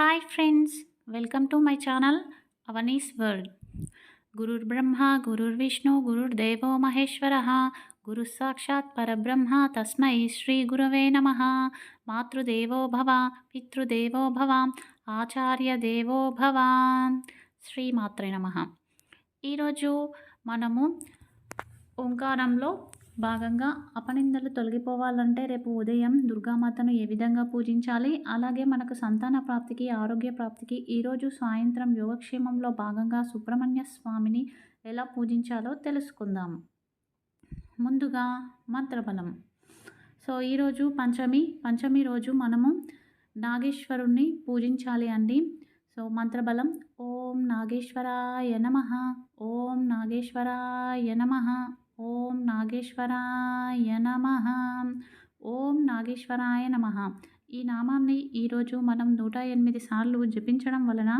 Hi friends welcome to my channel Avani's world గురుర్ బ్రహ్మ గురుర్ విష్ణు గురుర్ దేవో మహేశ్వర గురు సాక్షాత్ పరబ్రహ్మ తస్మై శ్రీ గురవే నమ మాతృదేవో భవ పితృదేవో భవ ఆచార్య దేవో భవ శ్రీమాత్రే నమ ఈరోజు మనము ఓంకారంలో భాగంగా అపనిందలు తొలగిపోవాలంటే రేపు ఉదయం దుర్గామాతను ఏ విధంగా పూజించాలి? అలాగే మనకు సంతాన ప్రాప్తికి ఆరోగ్య ప్రాప్తికి ఈరోజు సాయంత్రం యోగక్షేమంలో భాగంగా సుబ్రహ్మణ్య స్వామిని ఎలా పూజించాలో తెలుసుకుందాం. ముందుగా మంత్రబలం. సో ఈరోజు పంచమి. పంచమి రోజు మనము నాగేశ్వరుణ్ణి పూజించాలి అండి. సో మంత్రబలం. ఓం నాగేశ్వరాయ నమ. ఓం నాగేశ్వరాయ నమ. ఓం నాగేశ్వరాయ నమ. ఓం నాగేశ్వరాయ నమ. ఈ నామాన్ని ఈరోజు మనం నూట ఎనిమిది సార్లు జపించడం వలన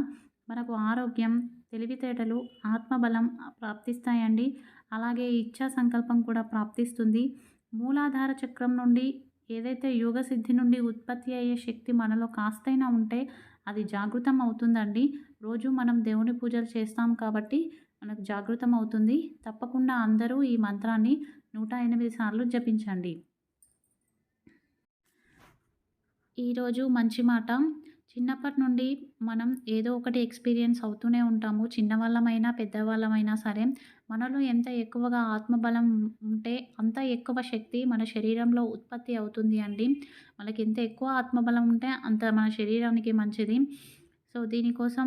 మనకు ఆరోగ్యం తెలివితేటలు ఆత్మబలం ప్రాప్తిస్తాయండి. అలాగే ఇచ్ఛా సంకల్పం కూడా ప్రాప్తిస్తుంది. మూలాధార చక్రం నుండి ఏదైతే యోగ సిద్ధి నుండి ఉత్పత్తి అయ్యే శక్తి మనలో కాస్తైనా ఉంటే అది జాగృతం అవుతుందండి. రోజు మనం దేవుని పూజలు చేస్తాం కాబట్టి మనకు జాగృతం అవుతుంది. తప్పకుండా అందరూ ఈ మంత్రాన్ని నూట ఎనిమిది సార్లు జపించండి. ఈరోజు మంచి మాట. చిన్నప్పటి నుండి మనం ఏదో ఒకటి ఎక్స్పీరియన్స్ అవుతూనే ఉంటాము. చిన్నవాళ్ళమైనా పెద్దవాళ్ళమైనా సరే మనలో ఎంత ఎక్కువగా ఆత్మబలం ఉంటే అంత ఎక్కువ శక్తి మన శరీరంలో ఉత్పత్తి అవుతుంది అండి. మనకి ఎంత ఎక్కువ ఆత్మబలం ఉంటే అంత మన శరీరానికి మంచిది. సో దీనికోసం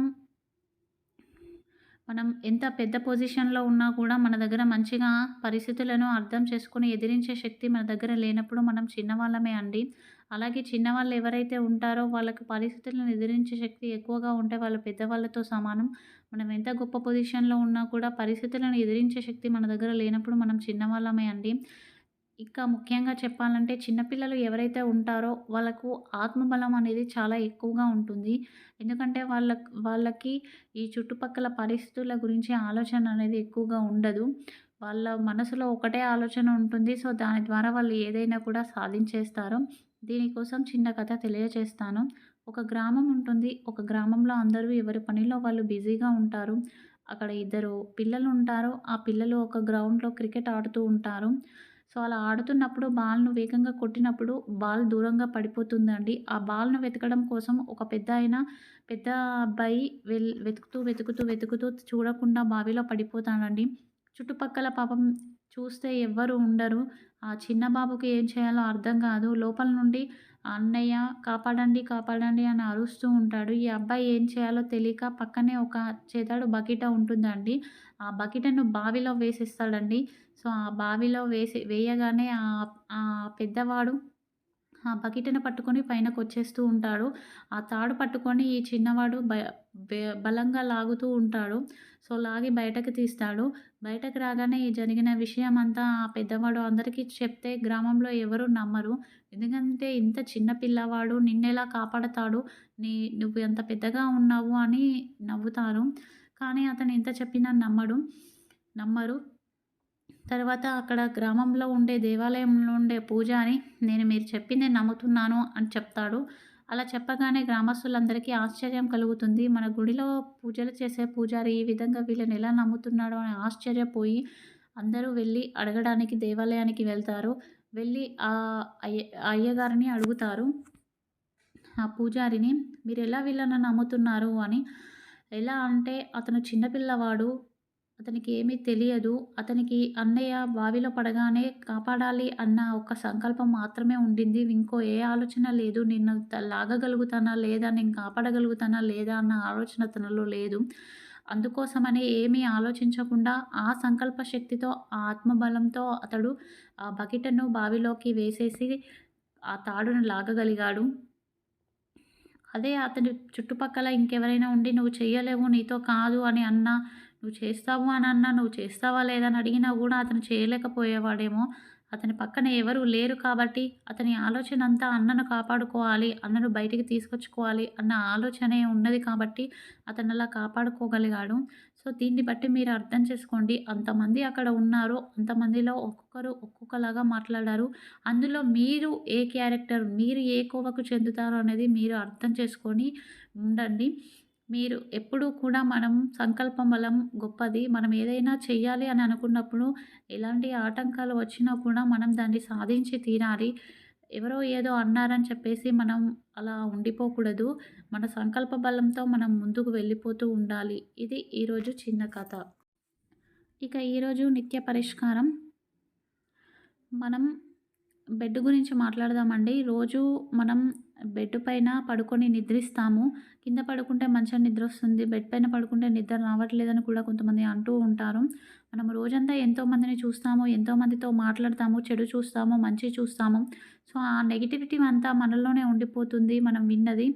మనం ఎంత పెద్ద పొజిషన్లో ఉన్నా కూడా మన దగ్గర మంచిగా పరిస్థితులను అర్థం చేసుకుని ఎదిరించే శక్తి మన దగ్గర లేనప్పుడు మనం చిన్నవాళ్ళమే అండి. అలాగే చిన్నవాళ్ళు ఎవరైతే ఉంటారో వాళ్ళకి పరిస్థితులను ఎదిరించే శక్తి ఎక్కువగా ఉంటే వాళ్ళ పెద్దవాళ్ళతో సమానం. మనం ఎంత గొప్ప పొజిషన్లో ఉన్నా కూడా పరిస్థితులను ఎదిరించే శక్తి మన దగ్గర లేనప్పుడు మనం చిన్నవాళ్ళమే అండి. ఇంకా ముఖ్యంగా చెప్పాలంటే చిన్నపిల్లలు ఎవరైతే ఉంటారో వాళ్ళకు ఆత్మబలం అనేది చాలా ఎక్కువగా ఉంటుంది. ఎందుకంటే వాళ్ళ వాళ్ళకి ఈ చుట్టుపక్కల పరిస్థితుల గురించి ఆలోచన అనేది ఎక్కువగా ఉండదు. వాళ్ళ మనసులో ఒకటే ఆలోచన ఉంటుంది. సో దాని ద్వారా వాళ్ళు ఏదైనా కూడా సాధించేస్తారు. దీనికోసం చిన్న కథ తెలియజేస్తాను ఒక గ్రామం ఉంటుంది. ఒక గ్రామంలో అందరూ ఎవరి పనిలో వాళ్ళు బిజీగా ఉంటారు. అక్కడ ఇద్దరు పిల్లలు ఉంటారు. ఆ పిల్లలు ఒక గ్రౌండ్లో క్రికెట్ ఆడుతూ ఉంటారు. సో అలా ఆడుతున్నప్పుడు బాల్ను వేగంగా కొట్టినప్పుడు బాల్ దూరంగా పడిపోతుందండి. ఆ బాల్ను వెతకడం కోసం ఒక పెద్ద ఆయన పెద్ద అబ్బాయి వెల్ వెతుకుతూ వెతుకుతూ వెతుకుతూ చూడకుండా బావిలో పడిపోతాడండి. చుట్టుపక్కల పాపం చూస్తే ఎవ్వరు ఉండరు. ఆ చిన్న బాబుకి ఏం చేయాలో అర్థం కాదు. లోపల నుండి అన్నయ్య కాపాడండి కాపాడండి అని అరుస్తూ ఉంటాడు. ఈ అబ్బాయి ఏం చేయాలో తెలియక పక్కనే ఒక చేతాడు బకెట ఉంటుందండి. ఆ బకిటను బావిలో వేసేస్తాడండి. సో ఆ బావిలో వేసి వేయగానే ఆ పెద్దవాడు ఆ బకెట్ని పట్టుకొని పైనకు వచ్చేస్తూ ఉంటాడు. ఆ తాడు పట్టుకొని ఈ చిన్నవాడు బ బలంగా లాగుతూ ఉంటాడు. సో లాగి బయటకు తీస్తాడు. బయటకు రాగానే ఈ జరిగిన విషయం అంతా ఆ పెద్దవాడు అందరికీ చెప్తే గ్రామంలో ఎవరు నమ్మరు. ఎందుకంటే ఇంత చిన్న పిల్లవాడు నిన్నెలా కాపాడతాడు. నీ నువ్వు ఎంత పెద్దగా ఉన్నావు అని నవ్వుతారు. కానీ అతను ఎంత చెప్పినా నమ్మడు. నమ్మరు. తర్వాత అక్కడ గ్రామంలో ఉండే దేవాలయంలో ఉండే పూజారి నేను మీరు చెప్పింది నమ్ముతున్నాను అని చెప్తాడు. అలా చెప్పగానే గ్రామస్తులందరికీ ఆశ్చర్యం కలుగుతుంది. మన గుడిలో పూజలు చేసే పూజారి ఈ విధంగా వీళ్ళని ఎలా నమ్ముతున్నాడో అని ఆశ్చర్యపోయి అందరూ వెళ్ళి అడగడానికి దేవాలయానికి వెళ్తారు. వెళ్ళి ఆ అయ్య అయ్యగారిని అడుగుతారు. ఆ పూజారిని మీరు ఎలా వీళ్ళని నమ్ముతున్నారు అని? ఎలా అంటే అతను చిన్నపిల్లవాడు. అతనికి ఏమీ తెలియదు. అతనికి అన్నయ్య బావిలో పడగానే కాపాడాలి అన్న ఒక సంకల్పం మాత్రమే ఉండింది. ఇంకో ఏ ఆలోచన లేదు. నిన్ను లాగగలుగుతానా లేదా? నేను కాపాడగలుగుతానా లేదా? అన్న ఆలోచన తనలో లేదు. అందుకోసమని ఏమీ ఆలోచించకుండా ఆ సంకల్ప శక్తితో ఆ ఆత్మబలంతో అతడు ఆ బకెట్ను బావిలోకి వేసేసి ఆ తాడును లాగగలిగాడు. అదే అతని చుట్టుపక్కల ఇంకెవరైనా ఉండి నువ్వు చేయలేవు నీతో కాదు అని అన్న నువ్వు చేస్తావు అని అన్నా నువ్వు చేస్తావా లేదని అడిగినా కూడా అతను చేయలేకపోయేవాడేమో. అతని పక్కన ఎవరు లేరు కాబట్టి అతని ఆలోచన అంతా అన్నను కాపాడుకోవాలి అన్నను బయటికి తీసుకొచ్చుకోవాలి అన్న ఆలోచనే ఉన్నది కాబట్టి అతను అలా కాపాడుకోగలిగాడు. సో దీన్ని బట్టి మీరు అర్థం చేసుకోండి. అంతమంది అక్కడ ఉన్నారు అంతమందిలో ఒక్కొక్కరు ఒక్కొక్కలాగా మాట్లాడారు. అందులో మీరు ఏ క్యారెక్టర్ మీరు ఏ కోవకు చెందుతారో అనేది మీరు అర్థం చేసుకొని ఉండండి. మీరు ఎప్పుడూ కూడా మనం సంకల్పం బలం గొప్పది. మనం ఏదైనా చెయ్యాలి అని అనుకున్నప్పుడు ఎలాంటి ఆటంకాలు వచ్చినా కూడా మనం దాన్ని సాధించి తీరాలి. ఎవరో ఏదో అన్నారని చెప్పేసి మనం అలా ఉండిపోకూడదు. మన సంకల్ప బలంతో మనం ముందుకు వెళ్ళిపోతూ ఉండాలి. ఇది ఈరోజు చిన్న కథ. ఇక ఈరోజు నిత్య పరిష్కారం. మనం బెడ్ గురించి మాట్లాడదామండి. రోజు మనం బెడ్ పైన పడుకొని నిద్రిస్తాము. కింద పడుకుంటే మంచిగా నిద్ర వస్తుంది బెడ్ పైన పడుకుంటే నిద్ర రావట్లేదని కూడా కొంతమంది అంటూ ఉంటారు. మనం రోజంతా ఎంతోమందిని చూస్తాము ఎంతోమందితో మాట్లాడతాము చెడు చూస్తాము మంచి చూస్తాము. సో ఆ నెగిటివిటీ అంతా మనలోనే ఉండిపోతుంది మనం విన్నది.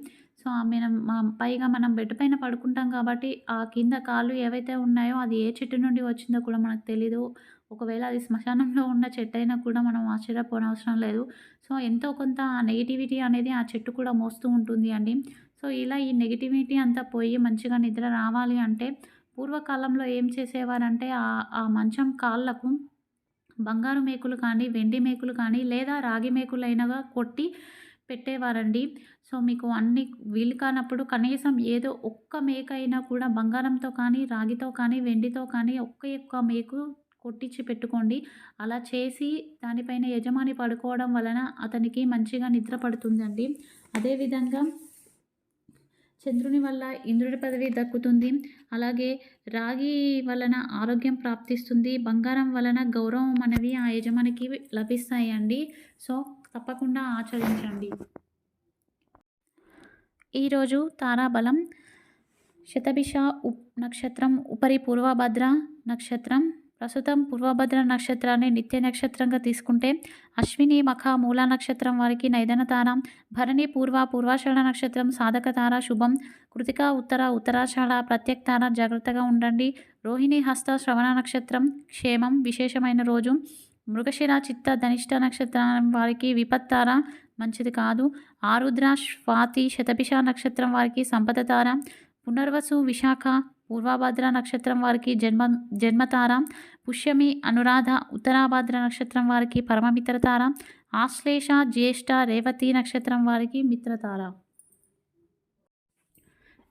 సో మనం పైగా మనం బెడ్ పైన పడుకుంటాం కాబట్టి ఆ కింద కాళ్ళు ఏవైతే ఉన్నాయో అది ఏ చెట్టు నుండి వచ్చిందో కూడా మనకు తెలీదు. ఒకవేళ అది శ్మశానంలో ఉన్న చెట్టు అయినా కూడా మనం ఆశ్చర్యపోనవసరం లేదు. సో ఎంతో కొంత నెగిటివిటీ అనేది ఆ చెట్టు కూడా మోస్తూ ఉంటుంది అండి. సో ఇలా ఈ నెగిటివిటీ అంతా పోయి మంచిగా నిద్ర రావాలి అంటే పూర్వకాలంలో ఏం చేసేవారంటే ఆ మంచం కాళ్ళకు బంగారు మేకులు కానీ వెండి మేకులు కానీ లేదా రాగి మేకులైనగా కొట్టి పెట్టేవారండి. సో మీకు అన్ని వీలు కానప్పుడు కనీసం ఏదో ఒక్క మేక అయినా కూడా బంగారంతో కానీ రాగితో కానీ వెండితో కానీ ఒక్క ఒక్క మేకు కొట్టించి పెట్టుకోండి. అలా చేసి దానిపైన యజమాని పడుకోవడం వలన అతనికి మంచిగా నిద్ర పడుతుందండి. అదేవిధంగా చంద్రుని వల్ల ఇంద్రుడి పదవి దక్కుతుంది. అలాగే రాగి వలన ఆరోగ్యం ప్రాప్తిస్తుంది. బంగారం వలన గౌరవం అనేవి ఆ యజమానికి లభిస్తాయి అండి సో తప్పకుండా ఆచరించండి. ఈరోజు తారాబలం శతభిష ఉప్ నక్షత్రం ఉపరి పూర్వభద్ర నక్షత్రం ప్రస్తుతం పూర్వభద్ర నక్షత్రాన్ని నిత్య నక్షత్రంగా తీసుకుంటే అశ్విని మఖ మూల నక్షత్రం వారికి నైదన తార భరణి పూర్వ పూర్వాషాఢ నక్షత్రం సాధక తార శుభం కృతిక ఉత్తర ఉత్తరాషాఢ ప్రత్యేక తార జాగ్రత్తగా ఉండండి. రోహిణి హస్త శ్రవణ నక్షత్రం క్షేమం విశేషమైన రోజు. మృగశిర చిత్త ధనిష్ట నక్షత్రం వారికి విపత్తార మంచిది కాదు. ఆరుద్ర స్వాతి శతభిష నక్షత్రం వారికి సంపద తార. పునర్వసు విశాఖ పూర్వభద్ర నక్షత్రం వారికి జన్మ జన్మతార. పుష్యమి అనురాధ ఉత్తరాభద్ర నక్షత్రం వారికి పరమమిత్రతార. ఆశ్లేష జ్యేష్ఠ రేవతి నక్షత్రం వారికి మిత్రతార.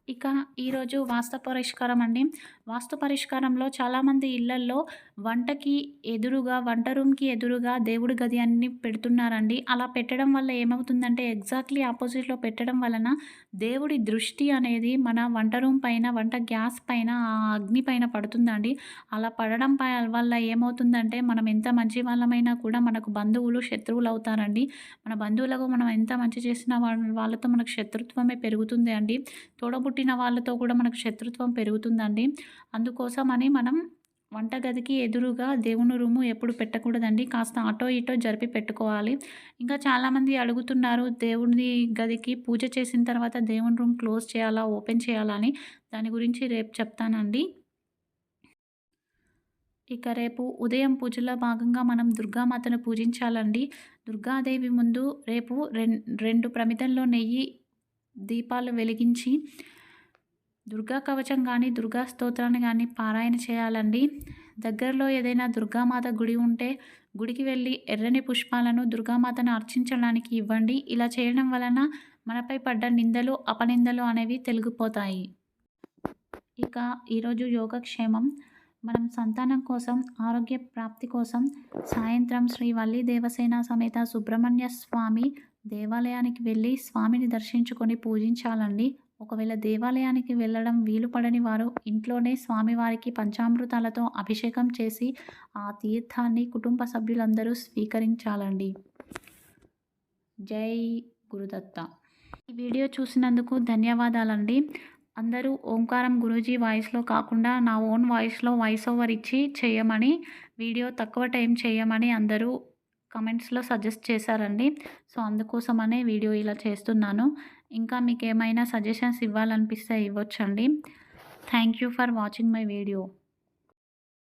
ఇక ఈరోజు వాస్తు పరిష్కారం అండి. వాస్తు పరిష్కారంలో చాలామంది ఇళ్ళల్లో వంటకి ఎదురుగా వంట రూమ్కి ఎదురుగా దేవుడి గది అన్ని పెడుతున్నారండి. అలా పెట్టడం వల్ల ఏమవుతుందంటే ఎగ్జాక్ట్లీ ఆపోజిట్లో పెట్టడం వలన దేవుడి దృష్టి అనేది మన వంట రూమ్ పైన వంట గ్యాస్ పైన ఆ అగ్ని పైన పడుతుందండి. అలా పడడం వల్ల ఏమవుతుందంటే మనం ఎంత మంచి వాళ్ళమైనా కూడా మనకు బంధువులు శత్రువులు అవుతారండి. మన బంధువులకు మనం ఎంత మంచి చేసిన వాళ్ళతో మనకు శత్రుత్వమే పెరుగుతుంది అండి. తోడబుట్టు పుట్టిన వాళ్ళతో కూడా మనకు శత్రుత్వం పెరుగుతుందండి. అందుకోసమని మనం వంటగదికి ఎదురుగా దేవుని రూము ఎప్పుడు పెట్టకూడదండి. కాస్త అటో ఇటో జరిపి పెట్టుకోవాలి. ఇంకా చాలామంది అడుగుతున్నారు దేవుని గదికి పూజ చేసిన తర్వాత దేవుని రూమ్ క్లోజ్ చేయాలా ఓపెన్ చేయాలా? అని. దాని గురించి రేపు చెప్తానండి. ఇక రేపు ఉదయం పూజలో భాగంగా మనం దుర్గామాతను పూజించాలండి. దుర్గాదేవి ముందు రేపు రెండు ప్రమితంలో నెయ్యి దీపాలు వెలిగించి దుర్గా కవచం కానీ దుర్గా స్తోత్రాన్ని కానీ పారాయణ చేయాలండి. దగ్గరలో ఏదైనా దుర్గామాత గుడి ఉంటే గుడికి వెళ్ళి ఎర్రని పుష్పాలను దుర్గామాతను అర్చించడానికి ఇవ్వండి. ఇలా చేయడం వలన మనపై పడ్డ నిందలు అపనిందలు అనేవి తెలిగిపోతాయి. ఇక ఈరోజు యోగక్షేమం. మనం సంతానం కోసం ఆరోగ్య ప్రాప్తి కోసం సాయంత్రం శ్రీ వల్లి దేవసేన సమేత సుబ్రహ్మణ్య స్వామి దేవాలయానికి వెళ్ళి స్వామిని దర్శించుకొని పూజించాలండి. ఒకవేళ దేవాలయానికి వెళ్ళడం వీలు పడని వారు ఇంట్లోనే స్వామివారికి పంచామృతాలతో అభిషేకం చేసి ఆ తీర్థాన్ని కుటుంబ సభ్యులందరూ స్వీకరించాలండి. జై గురుదత్త. ఈ వీడియో చూసినందుకు ధన్యవాదాలండి. అందరూ ఓంకారం గురూజీ వాయిస్లో కాకుండా నా ఓన్ వాయిస్లో వాయిస్ ఓవర్ ఇచ్చి చేయమని వీడియో తక్కువ టైం చేయమని అందరూ కమెంట్స్లో సజెస్ట్ చేశారండి. సో అందుకోసమనే వీడియో ఇలా చేస్తున్నాను. ఇంకా మీకు ఏమైనా సజెషన్స్ ఇవ్వాలనిపిస్తే ఇవ్వచ్చండి. Thank you for watching my video